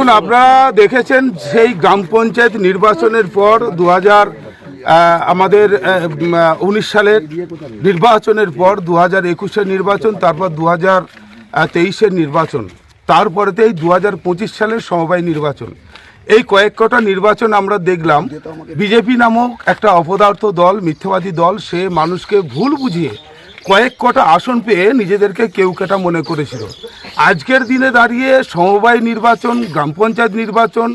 দেখুন, আপনারা দেখেছেন সেই গ্রাম পঞ্চায়েত নির্বাচনের পর দু হাজার আমাদের উনিশ সালের নির্বাচনের পর দু হাজার একুশের নির্বাচন, তারপর দু হাজার তেইশের নির্বাচন, তারপরেতেই দু হাজার পঁচিশ সালের সমবায় নির্বাচন। এই কয়েক কটা নির্বাচন আমরা দেখলাম, বিজেপি নামক একটা অপদার্থ দল, মিথ্যাবাদী দল, সে মানুষকে ভুল বুঝিয়ে কয়েক কটা আসন পেয়ে নিজেদেরকে কেউ কেটা মনে করেছিল। আজকের দিনে দাঁড়িয়ে সমবায় নির্বাচন, গ্রাম পঞ্চায়েত নির্বাচন,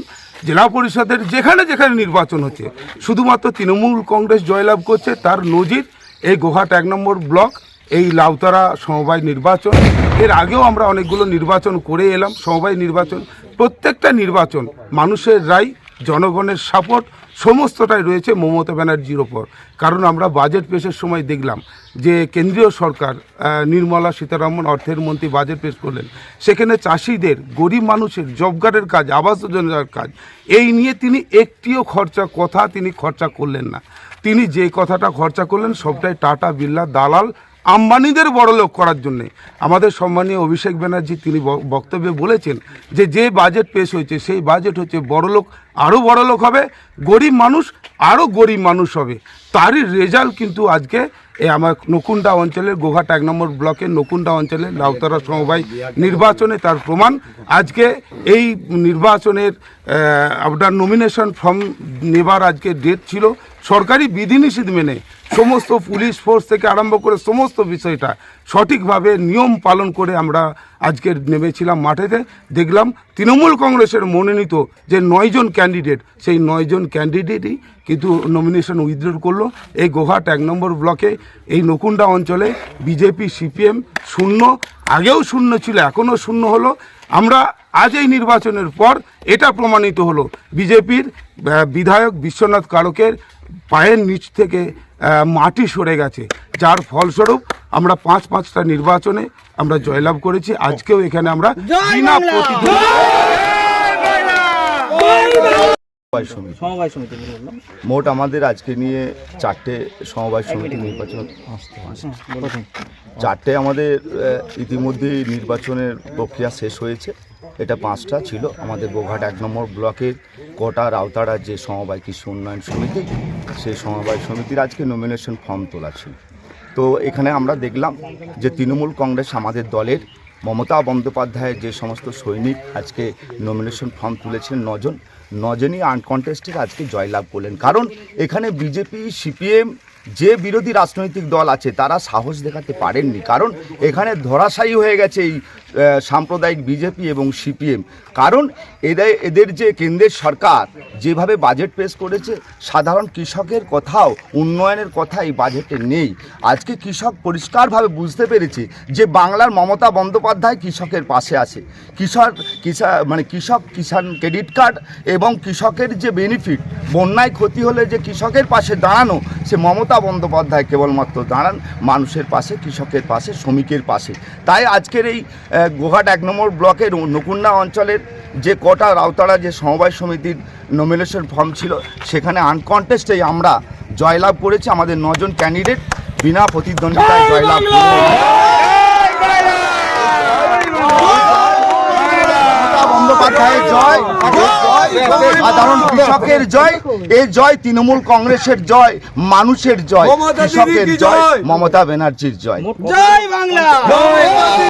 জেলা পরিষদের যেখানে যেখানে নির্বাচন হচ্ছে, শুধুমাত্র তৃণমূল কংগ্রেস জয়লাভ করছে তার নজির এই গোহাট এক নম্বর ব্লক, এই লাউতারা সমবায় নির্বাচন। এর আগেও আমরা অনেকগুলো নির্বাচন করে এলাম, সমবায় নির্বাচন, প্রত্যেকটা নির্বাচন মানুষের রায়, জনগণের সাপোর্ট সমস্তটাই রয়েছে মমতা ব্যানার্জির ওপর। কারণ আমরা বাজেট পেশের সময় দেখলাম যে কেন্দ্রীয় সরকার নির্মলা সীতারামন অর্থের মন্ত্রী বাজেট পেশ করলেন। সেখানে চাষিদের, গরিব মানুষের জব কার্ডের কাজ, আবাস যোজনার কাজ, এই নিয়ে তিনি একটিও খরচা, কথা তিনি খরচা করলেন না। তিনি যে কথাটা খরচা করলেন, সবটাই টাটা বিল্লা দালাল আম্বানিদের বড়লোক করার জন্যে। আমাদের সম্মানীয় অভিষেক ব্যানার্জি তিনি বক্তব্যে বলেছেন যে যে বাজেট পেশ হয়েছে, সেই বাজেট হচ্ছে বড়লোক আরও বড়লোক হবে, গরিব মানুষ, আরও গরিব মানুষ হবে। তারই রেজাল্ট কিন্তু আজকে এই আমার নকুন্ডা অঞ্চলের গোঘাট এক নম্বর ব্লকের নকুন্ডা অঞ্চলের লাউতারা সমবায় নির্বাচনে তার প্রমাণ। আজকে এই নির্বাচনের আপনার নমিনেশন ফর্ম নেবার আজকে ডেট ছিল। সরকারি বিধিনিষেধ মেনে সমস্ত পুলিশ ফোর্স থেকে আরম্ভ করে সমস্ত বিষয়টা সঠিকভাবে নিয়ম পালন করে আমরা আজকে নেমেছিলাম মাঠেতে। দেখলাম তৃণমূল কংগ্রেসের মনোনীত যে নয়জন ক্যান্ডিডেট সেই নয়জন ক্যান্ডিডেটই কিন্তু নমিনেশন উইথড্র করল। এই গোহাট এক নম্বর ব্লকে এই নকুন্ডা অঞ্চলে বিজেপি সিপিএম শূন্য আগেও শূন্য ছিল এখনও শূন্য হলো। আমরা আজ এই নির্বাচনের পর এটা প্রমাণিত হলো। বিজেপির বিধায়ক বিশ্বনাথ কারকের পায়ের নিচ থেকে মাটি সরে গেছে। যার ফলস্বরূপ আমরা পাঁচ পাঁচটা নির্বাচনে আমরা জয়লাভ করেছি। আজকেও এখানে আমরা বিনা প্রতিদ্বন্দ্বিতায় সমবায় সমিতি। সমবায় সমিতি বললাম মোট আমাদের আজকে নিয়ে চারটে সমবায় সমিতি নির্বাচন চারটে আমাদের আহ, ইতিমধ্যেই নির্বাচনের প্রক্রিয়া শেষ হয়েছে। এটা পাঁচটা ছিল। আমাদের গোঘাট এক নম্বর ব্লকের কোটা রাউতাড়ার যে সমবায় কৃষি উন্নয়ন সমিতি সেই সমবায় সমিতির আজকে নমিনেশন ফর্ম তোলা ছিল। তো এখানে আমরা দেখলাম যে তৃণমূল কংগ্রেস আমাদের দলের মমতা বন্দ্যোপাধ্যায়ের যে সমস্ত সৈনিক আজকে নমিনেশন ফর্ম তুলেছেন নজন, নজনই আনকন্টেস্টেড আজকে জয়লাভ করলেন। কারণ এখানে বিজেপি সিপিএম যে বিরোধী রাজনৈতিক দল আছে, তারা সাহস দেখাতে পারেননি। কারণ এখানে ধরাশায়ী হয়ে গেছে এই সাম্প্রদায়িক বিজেপি এবং সিপিএম। কারণ এদের এদের যে কেন্দ্রের সরকার যেভাবে বাজেট পেশ করেছে, সাধারণ কৃষকের কথাও, উন্নয়নের কথা এই বাজেটে নেই। আজকে কৃষক পরিষ্কারভাবে বুঝতে পেরেছে যে বাংলার মমতা বন্দ্যোপাধ্যায় কৃষকের পাশে আছে। কৃষক, কৃষা মানে কৃষক কিষাণ ক্রেডিট কার্ড এবং কৃষকের যে বেনিফিট বন্যায় ক্ষতি হলে যে কৃষকের পাশে দাঁড়ানো, সে মমতা বন্দ্যোপাধ্যায় কেবলমাত্র দাঁড়ান মানুষের পাশে, কৃষকের পাশে, শ্রমিকের পাশে। তাই আজকের এই গোঘাট এক নম্বর ব্লকের নকুন্না অঞ্চলের যে কটা রাউতাড়া যে সমবায় সমিতির নমিনেশন ফর্ম ছিল সেখানে আনকন্টেস্টেই আমরা জয়লাভ করেছি। আমাদের নজন ক্যান্ডিডেট বিনা প্রতিদ্বন্দ্বিতায় জয়লাভ বন্দ্যোপাধ্যায়ের জয় জয় সাধারণ কৃষকের জয় এই জয় তৃণমূল কংগ্রেসের জয় মানুষের জয় কৃষকের জয় মমতা ব্যানার্জির জয়। জয় বাংলা!